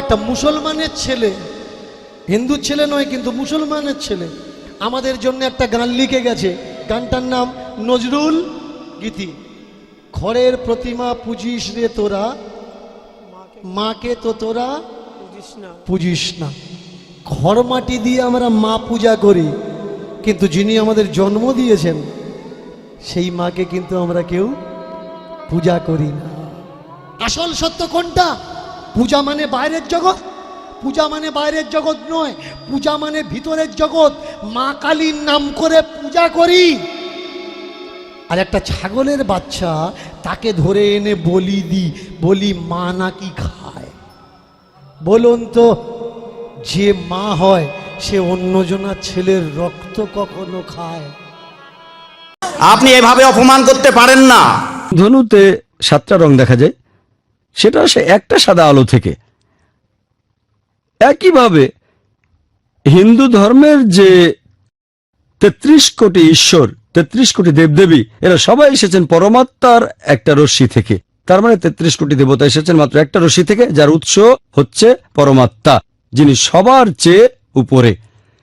একটা মুসলমানের ছেলে, হিন্দু ছেলে নয় কিন্তু মুসলমানের ছেলে, আমাদের জন্য একটা গান লিখে গেছে। গানটার নাম নজরুল গীতি। ঘরের প্রতিমা পুজিস রে তোরা, মাকে তো তোরা পুজিস না। ঘর মাটি দিয়ে আমরা মা পূজা করি, কিন্তু যিনি আমাদের জন্ম দিয়েছেন, সেই মাকে কিন্তু আমরা কেউ পূজা করি না। আসল সত্য কোনটা? পূজা মানে বাইরের জগৎ। পূজা মানে বাইরের জগৎ নয় পূজা মানে ভিতরের জগৎ। মা কালীর নাম করে পূজা করি। আর একটা ছাগলের বাচ্চা তাকে ধরে এনে বলি দি বলি মা নাকি খায়? বলুন তো যে মা হয় সে অন্যজনার ছেলের রক্ত কখনো খায়? আপনি এভাবে অপমান করতে পারেন না। ধনুতে সাতটা রং দেখা যায়। সেটা আসে একটা সাদা আলো থেকে। একইভাবে হিন্দু ধর্মের যে তেত্রিশ কোটি ঈশ্বর, তেত্রিশ কোটি দেবদেবী, এরা সবাই এসেছেন পরমাত্মার একটা রশ্মি থেকে। তার মানে তেত্রিশ কোটি দেবতা এসেছেন মাত্র একটা রশ্মি থেকে, যার উৎস হচ্ছে পরমাত্মা, যিনি সবার চেয়ে উপরে।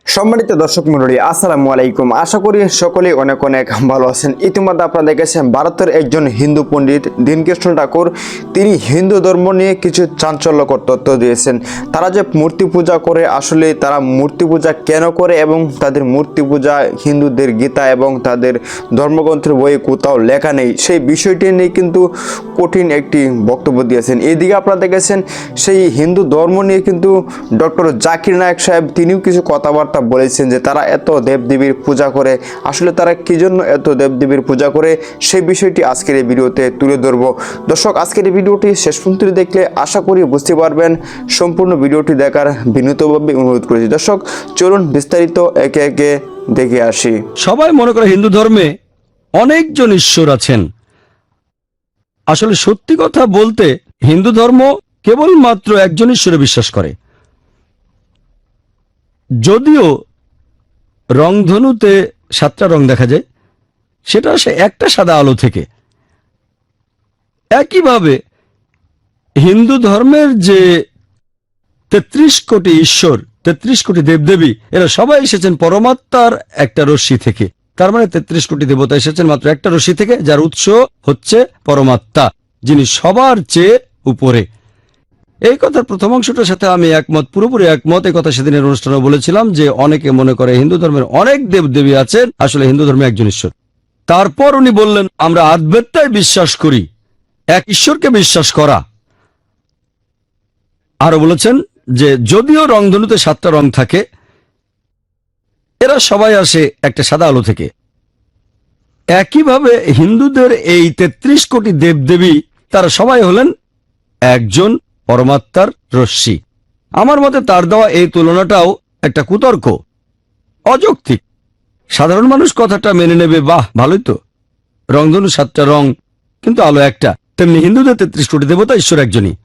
সম্মানিত দর্শক মন্ডলী, আসসালামু আলাইকুম। আশা করি সকলেই অনেক অনেক ভালো আছেন। ইতিমধ্যে আপনারা দেখেছেন ভারতের একজন হিন্দু পণ্ডিত দীনকৃষ্ণ ঠাকুর, তিনি হিন্দু ধর্ম নিয়ে কিছু চাঞ্চল্যকর তথ্য দিয়েছেন। তারা যে মূর্তি পূজা করে, আসলে তারা মূর্তি পূজা কেন করে এবং তাদের মূর্তি পূজা হিন্দুদের গীতা এবং তাদের ধর্মগ্রন্থের বইয়ে কোথাও লেখা নেই, সেই বিষয়টি নিয়ে কিন্তু কঠিন একটি বক্তব্য দিয়েছেন। এদিকে আপনারা দেখেছেন সেই হিন্দু ধর্ম নিয়ে কিন্তু ডক্টর জাকির নায়ক সাহেব, তিনিও কিছু কথাবার্তা বলেছেন যে তারা এত দেবদেবীর পূজা করে, আসলে তারা কি জন্য এত দেবদেবীর পূজা করে, সেই বিষয়টি আজকের এই ভিডিওতে তুলে ধরব। দর্শক, আজকের এই ভিডিওটি শেষ পর্যন্ত দেখলে আশা করি বুঝতে পারবেন, সম্পূর্ণ ভিডিওটি দেখার বিনীতভাবে অনুরোধ করেছি। দর্শক, চলুন বিস্তারিত একে একে দেখে আসি। সবাই মনে করে হিন্দু ধর্মে অনেকজন ঈশ্বর আছেন। আসলে সত্যি কথা বলতে হিন্দু ধর্ম কেবলমাত্র একজন ঈশ্বরে বিশ্বাস করে। যদিও রংধনুতে সাতটা রং দেখা যায়, সেটা আসে একটা সাদা আলো থেকে। একইভাবে হিন্দু ধর্মের যে তেত্রিশ কোটি ঈশ্বর, তেত্রিশ কোটি দেবদেবী, এরা সবাই এসেছেন পরমাত্মার একটা রশ্মি থেকে। তার মানে তেত্রিশ কোটি দেবতা এসেছেন মাত্র একটা রশ্মি থেকে, যার উৎস হচ্ছে পরমাত্মা, যিনি সবার চেয়ে উপরে। এই কথার প্রথম অংশটার সাথে আমি একমত, পুরোপুরি একমত। এই কথা সেদিনের অনুষ্ঠানে বলেছিলাম যে অনেকে মনে করে হিন্দু ধর্মের অনেক দেবদেবী আছেন, আসলে হিন্দু ধর্মে একজন ঈশ্বর। তারপর উনি বললেন, আমরা আধ্যাত্মায় বিশ্বাস করি, এক ঈশ্বরকে বিশ্বাস করা। আরও বলেছেন যে, যদিও রংধনুতে সাতটা রং থাকে, এরা সবাই আসে একটা সাদা আলো থেকে। একইভাবে হিন্দুদের এই তেত্রিশ কোটি দেবদেবী, তারা সবাই হলেন একজন পরমাত্মার রশ্মি। আমার মতে তার দেওয়া এই তুলনাটাও একটা কুতর্ক, অযৌক্তিক। সাধারণ মানুষ কথাটা মেনে নেবে, বাহ, ভালোই তো। রংধনু সাতটা রং, কিন্তু আলো একটা। তেমনি হিন্দুদের তেত্রিশ দেবতা ঈশ্বর একজনই।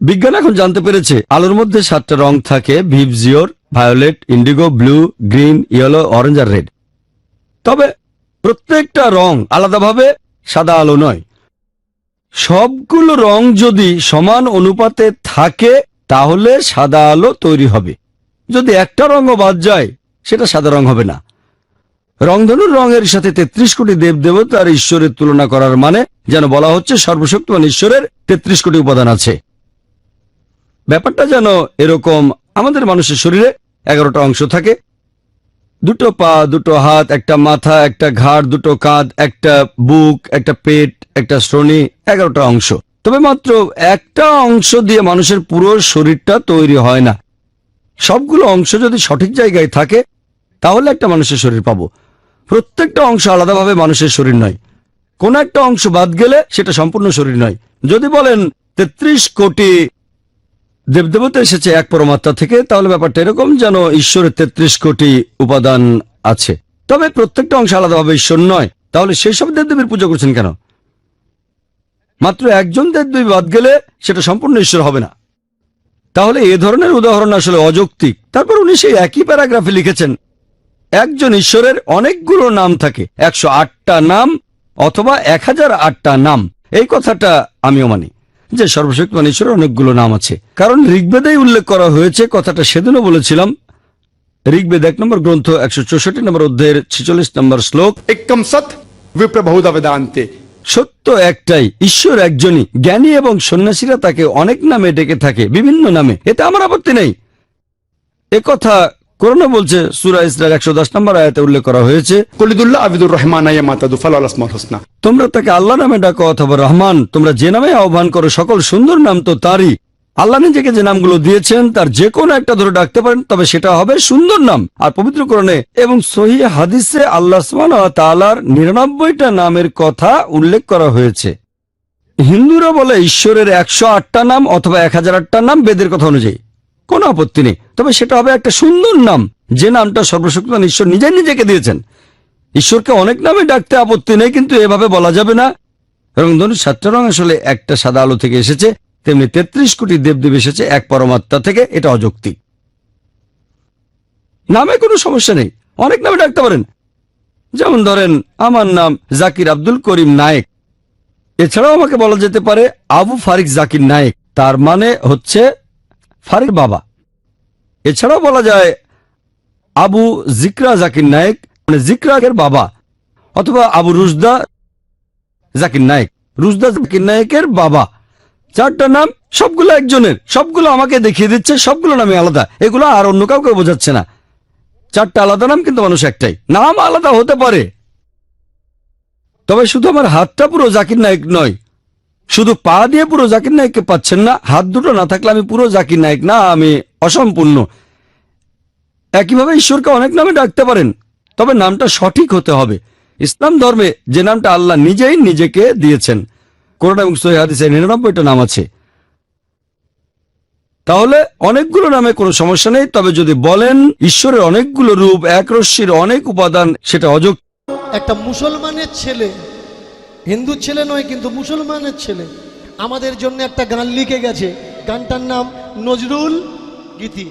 বিজ্ঞান এখন জানতে পেরেছে, আলোর মধ্যে সাতটা রং থাকে VIBGYOR violet, indigo, blue, green, yellow, orange আর রেড। তবে প্রত্যেকটা রং আলাদাভাবে সাদা আলো নয়। সবগুলো রং যদি সমান অনুপাতে থাকে, তাহলে সাদা আলো তৈরি হবে। যদি একটা রঙও বাদ যায়, সেটা সাদা রং হবে না। রংধনুর রঙের সাথে তেত্রিশ কোটি দেব দেবতার ঈশ্বরের তুলনা করার মানে যেন বলা হচ্ছে সর্বশক্তিমান ঈশ্বরের তেত্রিশ কোটি উপাদান আছে। ব্যাপারটা যেন এরকম আমাদের মানুষের শরীরে এগারোটা অংশ থাকে দুটো পা, দুটো হাত, একটা মাথা, একটা ঘাড়, দুটো কাঁধ, একটা বুক, একটা পেট, একটা শ্রোণী, এগারোটা অংশ। তবে মাত্র একটা অংশ দিয়ে মানুষের পুরো শরীরটা তৈরি হয় না। সবগুলো অংশ যদি সঠিক জায়গায় থাকে, তাহলে একটা মানুষের শরীর পাবো। প্রত্যেকটা অংশ আলাদাভাবে মানুষের শরীর নয়। কোন একটা অংশ বাদ গেলে সেটা সম্পূর্ণ শরীর নয়। যদি বলেন তেত্রিশ কোটি দেবদেবতা এসেছে এক পরমাত্মা থেকে, তাহলে ব্যাপারটা এরকম যেন ঈশ্বরের তেত্রিশ কোটি উপাদান আছে। তবে প্রত্যেকটা অংশ আলাদাভাবে ঈশ্বর নয়। তাহলে সেই সব দেবদেবীর পুজো করছেন কেন? মাত্র একজন দেবদেবী বাদ গেলে সেটা সম্পূর্ণ ঈশ্বর হবে না। তাহলে এ ধরনের উদাহরণ আসলে অযৌক্তিক। তারপর উনি সেই একই প্যারাগ্রাফে লিখেছেন, একজন ঈশ্বরের অনেকগুলো নাম থাকে, একশো আটটা নাম অথবা এক হাজার আটটা নাম। এই কথাটা আমিও মানি। যে সর্বশক্তিমান ঈশ্বরের অনেকগুলো নাম আছে। কারণ ঋগ্বেদেই উল্লেখ করা হয়েছে কথাটা সেদিনও বলেছিলাম। ঋগ্বেদ এক নম্বর গ্রন্থ একশো চৌষট্টি নম্বর অধ্যায়ের ছিচল্লিশ নম্বর শ্লোক। একম সৎ বিপ্রভৌদা সত্য একটাই ঈশ্বর একজনই। জ্ঞানী এবং সন্ন্যাসীরা তাকে অনেক নামে ডেকে থাকে বিভিন্ন নামে। এতে আমার আপত্তি নেই। একথা করোনা বলছে, সুরা ইসরার একশো দশ নম্বর আয়াতে উল্লেখ করা হয়েছে, কলিদুল্লাহ আবিদুর রহমান হোসনা। তোমরা তাকে আল্লাহ নামে ডাকো অথবা রহমান, তোমরা যে নামে আহ্বান করো, সকল সুন্দর নাম তো তারই। আল্লাহ নিজেকে যে নামগুলো দিয়েছেন, তার যে কোনো একটা ধরে ডাকতে পারেন, তবে সেটা হবে সুন্দর নাম। আর পবিত্র করণে এবং সহি হাদিসে আল্লাহ তালার নিরানব্বইটা নামের কথা উল্লেখ করা হয়েছে। হিন্দুরা বলে, ঈশ্বরের একশো আটটা নাম অথবা এক হাজার আটটা নাম বেদের কথা অনুযায়ী। কোনো আপত্তি নেই। তবে সেটা হবে একটা সুন্দর নাম। যে নামটা সর্বশক্তিমান ঈশ্বর নিজে নিজেকে দিয়েছেন। ঈশ্বরকে অনেক নামে ডাকতে আপত্তি নেই, কিন্তু এভাবে বলা যাবে না। রংধনু সাতটা রং আসলে একটা সাদা আলো থেকে এসেছে, তেমনি তেত্রিশ কোটি দেবদেব এসেছে এক পরমাত্মা থেকে, এটা অযৌক্তিক। নামে কোনো সমস্যা নেই। অনেক নামে ডাকতে পারেন। যেমন ধরেন, আমার নাম জাকির আব্দুল করিম নায়েক। এছাড়াও আমাকে বলা যেতে পারে আবু ফারিক জাকির নায়েক। তার মানে হচ্ছে ফারিক বাবা। এছাড়াও বলা যায়, আবু জিকরা জাকির নায়েক মানে জিকরাকের বাবা, অথবা আবু রুজদা জাকির নায়েক। রুজদা জাকির নায়েকের বাবা চারটা নাম সবগুলো একজনের, সবগুলো আমাকে দেখিয়ে দিচ্ছে, সবগুলো নামে আলাদা। এগুলো আর অন্য কাউকে বোঝাচ্ছে না। চারটা আলাদা নাম, কিন্তু মানুষ একটাই। নাম আলাদা হতে পারে, তবে শুধু আমার হাতটা পুরো জাকির নায়ক নয় শুধু পা দিয়ে পুরো জাকির নায়েককে পাচ্ছেন না, হাত দুটো না থাকলে আমি পুরো জাকির নায়েক না, আমি অসম্পূর্ণ। একইভাবে ঈশ্বরকে অনেক নামে ডাকতে পারেন, তবে নামটা সঠিক হতে হবে। ইসলাম ধর্মে যে নামটা আল্লাহ নিজেই নিজেকে দিয়েছেন। করোনা এবং সহিহাদিসে নিরানব্বইটা নাম আছে। তাহলে অনেকগুলো নামে কোনো সমস্যা নেই, তবে যদি বলেন ঈশ্বরের অনেকগুলো রূপ, এক রশ্মির অনেক উপাদান, সেটা অযোগ একটা মুসলমানের ছেলে হিন্দু ছেলে নয়, কিন্তু মুসলমানের ছেলে। আমাদের জন্য একটা গান লিখে গেছে। গানটার নাম নজরুল গীতি।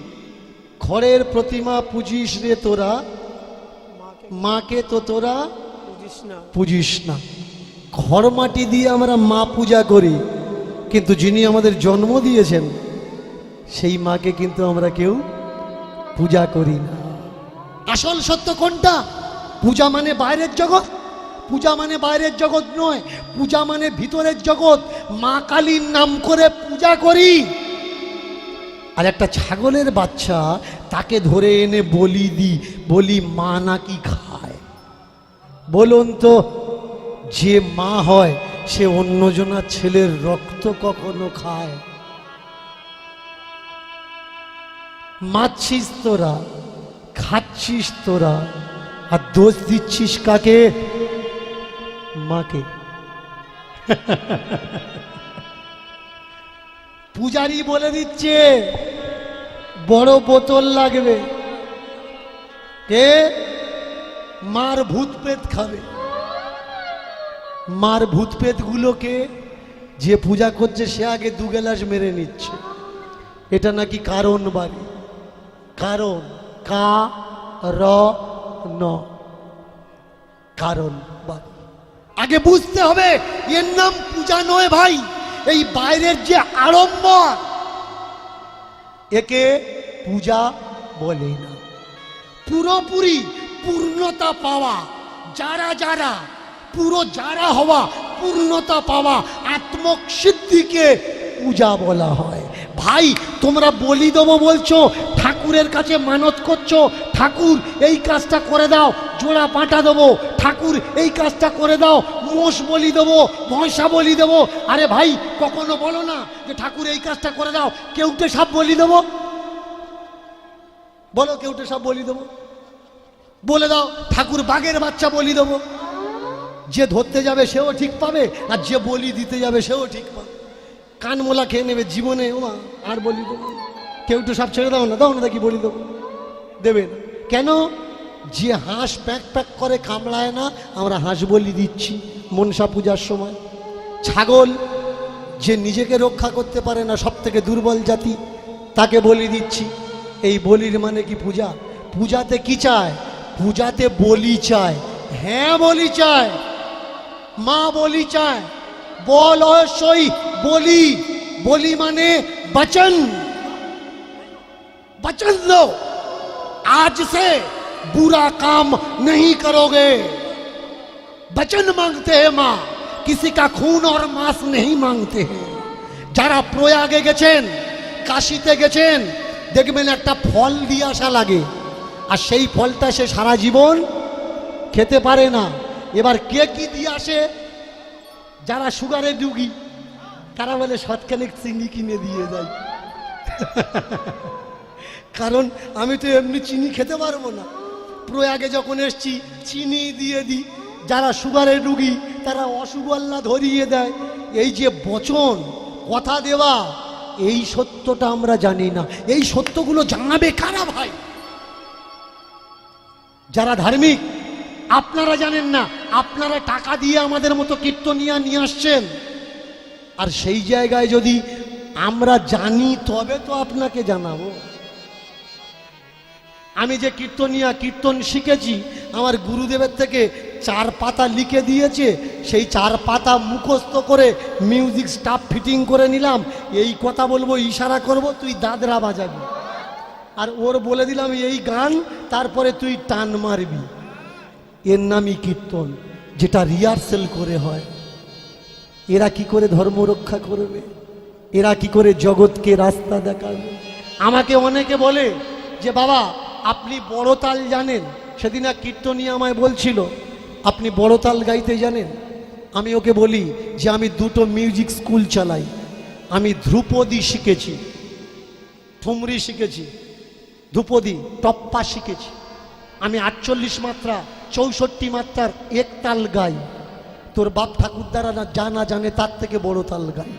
ঘরের প্রতিমা পুজিস রে তোরা, মাকে তো তোরা পুজিস না। ঘর মাটি দিয়ে আমরা মা পূজা করি, কিন্তু যিনি আমাদের জন্ম দিয়েছেন, সেই মাকে কিন্তু আমরা কেউ পূজা করি না। আসল সত্য কোনটা? পূজা মানে বাইরের জগৎ? পূজা মানে বাইরের জগৎ নয়, পূজা মানে ভিতরের জগৎ। মা কালীর নাম করে পূজা করি। আর একটা ছাগলের বাচ্চা, তাকে ধরে এনে বলি দি, বলি, মা নাকি খায়? বলুন তো, যে মা হয়, সে অন্যজনার ছেলের রক্ত কখনো খায়? মারছিস তোরা, খাচ্ছিস তোরা, আর দোষ দিচ্ছিস কাকে? মাকে। পূজারি বলে দিচ্ছে, বড় বোতল লাগবে। কে? মার ভূত পেত খাবে। মার ভূত পেতগুলোকে যে পূজা করছে, সে আগে দু গেলাস মেরে নিচ্ছে। এটা নাকি কারণ বাড়ি? কারণ, কা, র, ন। কারণ। আগে বুঝতে হবে, এর নাম পূজা নয় ভাই, এই বাইরের যে আড়ম্বর, একে পূজা বলে না। পুরোপুরি পূর্ণতা পাওয়া, যারা যারা, পুরো যারা হওয়া, পূর্ণতা পাওয়া আত্মক সিদ্ধিকে পূজা বলা হয়। ভাই, তোমরা বলি দেবো বলছো, ঠাকুরের কাছে মানত করছ, ঠাকুর, এই কাজটা করে দাও, জোড়া পাঁটা দেবো, ঠাকুর, এই কাজটা করে দাও, মোষ বলি দেবো ভয়সা বলি দেবো। আরে ভাই, কখনো বলো না যে ঠাকুর, এই কাজটা করে দাও কেউ কেউটে সাপ বলি দেবো? বলো কেউটে সাপ বলি দেবো? বলে দাও, ঠাকুর বাঘের বাচ্চা বলি দেবো। যে ধরতে যাবে সেও ঠিক পাবে, আর যে বলি দিতে যাবে সেও ঠিক পাবে। কানমোলা খেয়ে নেবে জীবনে, ওমা, আর বলি দেবো কেউ একটু সব ছেড়ে দাও না দাও না দেখি বলি দেবো দেবে না। কেন? যে হাঁস প্যাক প্যাক করে কামড়ায় না, আমরা হাঁস বলি দিচ্ছি মনসা পূজার সময়। ছাগল যে নিজেকে রক্ষা করতে পারে না সব থেকে দুর্বল জাতি, তাকে বলি দিচ্ছি। এই বলির মানে কি পূজা? পূজাতে কি চায়? পূজাতে বলি চায়। হ্যাঁ বলি চায়। মা বলি চায়। বল অবশ্যই বলি বলি মানে বচন वचन लो आज से बुरा काम नहीं करोगे वचन मांगते हैं माँ किसी का खून और मांस नहीं मांगते हैं যারা প্রয়াগে গেছেন কাশিতে গেছেন দেখবেন একটা ফল দিয়ে আসা লাগে আর সেই ফলটা সে সারা জীবন খেতে পারে না এবার কে কি দিয়ে আসে যারা সুগারে ডুগি তারা বলে, শতখানিক চিনি কিনে দিয়ে যায় কারণ আমি তো এমনি চিনি খেতে পারব না। প্রয়াগে যখন এসছি, চিনি দিয়ে দিই। যারা সুগারের রুগী তারা অসুগল্লা ধরিয়ে দেয়। এই যে বচন, কথা দেওয়া, এই সত্যটা আমরা জানি না। এই সত্যগুলো জানাবে কারা ভাই? যারা ধার্মিক, আপনারা জানেন না। আপনারা টাকা দিয়ে আমাদের মতো কীর্তনিয়া নিয়ে আসছেন? আর সেই জায়গায় যদি আমরা জানি, তবে তো আপনাকে জানাব। আমি যে কীর্তনিয়া কীর্তন শিখেছি, আমার গুরুদেবের থেকে চার পাতা লিখে দিয়েছে, সেই চার পাতা মুখস্থ করে মিউজিক স্টাফ ফিটিং করে নিলাম। এই কথা বলব, ইশারা করব, তুই দাদরা বাজাবি। আর ওর বলে দিলাম, এই গান, তারপরে তুই টান মারবি। এর নামই কীর্তন, যেটা রিহার্সেল করে হয়। এরা কি করে ধর্ম রক্ষা করবে? এরা কি করে জগৎকে রাস্তা দেখাবে? আমাকে অনেকে বলে যে, বাবা, আপনি বড় তাল জানেন। সেদিন এক কীর্তনী আমায় বলছিল, আপনি বড় তাল গাইতে জানেন? আমি ওকে বলি যে, আমি দুটো মিউজিক স্কুল চালাই। আমি ধ্রুপদী শিখেছি, ঠুমরি শিখেছি, ধ্রুপদী টপ্পা শিখেছি। আমি আটচল্লিশ মাত্রা, চৌষট্টি মাত্রার এক তাল গাই। তোর বাপ ঠাকুর দ্বারা না জানা জানে তার থেকে বড় তাল গাই।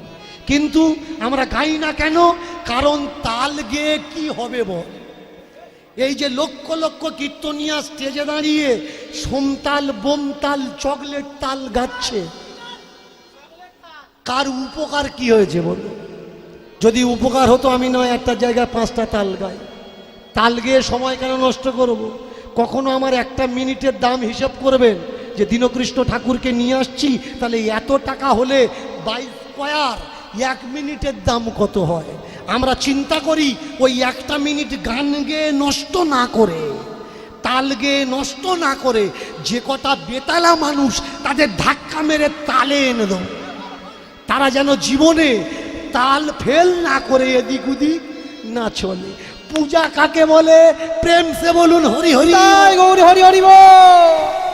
কিন্তু আমরা গাই না কেন? কারণ তাল গেয়ে কি হবে বল? এই যে লক্ষ লক্ষ কীর্তনিয়া স্টেজে দাঁড়িয়ে সোমতাল, বোমতাল, চকলেট তাল গাচ্ছে। কার উপকার কি হয়েছে বলো? যদি উপকার হতো আমি নয় একটা জায়গায় পাঁচটা তাল গাই। তাল গিয়ে সময় কেন নষ্ট করব। কখনো আমার একটা মিনিটের দাম হিসাব করবেন যে দীনকৃষ্ণ ঠাকুরকে নিয়ে আসছি, তাহলে এত টাকা হলে বাইশ স্কোয়ার, এক মিনিটের দাম কত হয়? আমরা চিন্তা করি, ওই একটা মিনিট গান গেয়ে নষ্ট না করে, তাল গেয়ে নষ্ট না করে, যে কটা বেতালা মানুষ তাদের ধাক্কা মেরে তালে এনে দেবো। তারা যেন জীবনে তাল ফেল না করে এদিক ওদিক না চলে। পূজা কাকে বলে? প্রেম সে বলুন হরি হরি। গৌরী হরি হরি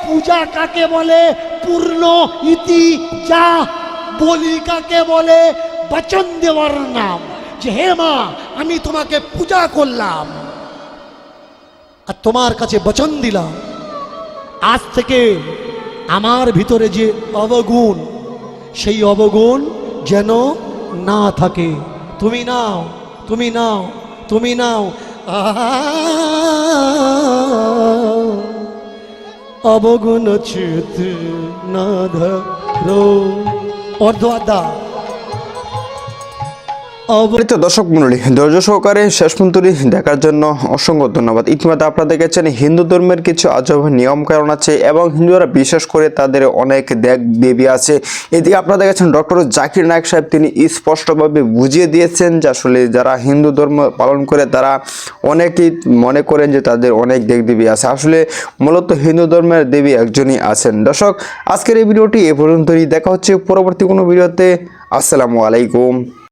পূজা কাকে বলে? পূর্ণ ইতি যা বলি কাকে বলে? বচন দেওয়ার নাম। যে হে মা আমি তোমাকে পূজা করলাম আর তোমার কাছে বচন দিলাম। আজ থেকে আমার ভিতরে যে অবগুণ সেই অবগুণ যেন না থাকে। তুমি নাও তুমি নাও। তুমি নাও। অবগুণ চিত না ধরো অর্ধ আদা অব সম্মানিত দর্শক মন্ডলী ধৈর্য সহকারে শেষ পর্যন্ত দেখার জন্য অসংখ্য ধন্যবাদ। ইতিমধ্যে আপনারা দেখেছেন, হিন্দু ধর্মের কিছু আজব নিয়ম কারণ আছে এবং হিন্দুরা বিশ্বাস করে তাদের অনেক দেখ দেবী আছে। এদিকে আপনারা দেখেছেন, ডক্টর জাকির নায়ক সাহেব তিনি স্পষ্টভাবে বুঝিয়ে দিয়েছেন যে আসলে যারা হিন্দু ধর্ম পালন করে তারা অনেকেই মনে করেন যে তাদের অনেক দেব দেবী আছে। আসলে মূলত হিন্দু ধর্মের দেবী একজনই আছেন। দর্শক, আজকের এই ভিডিওটি এ পর্যন্তই। দেখা হচ্ছে পরবর্তী কোনো ভিডিওতে। আসসালামু আলাইকুম।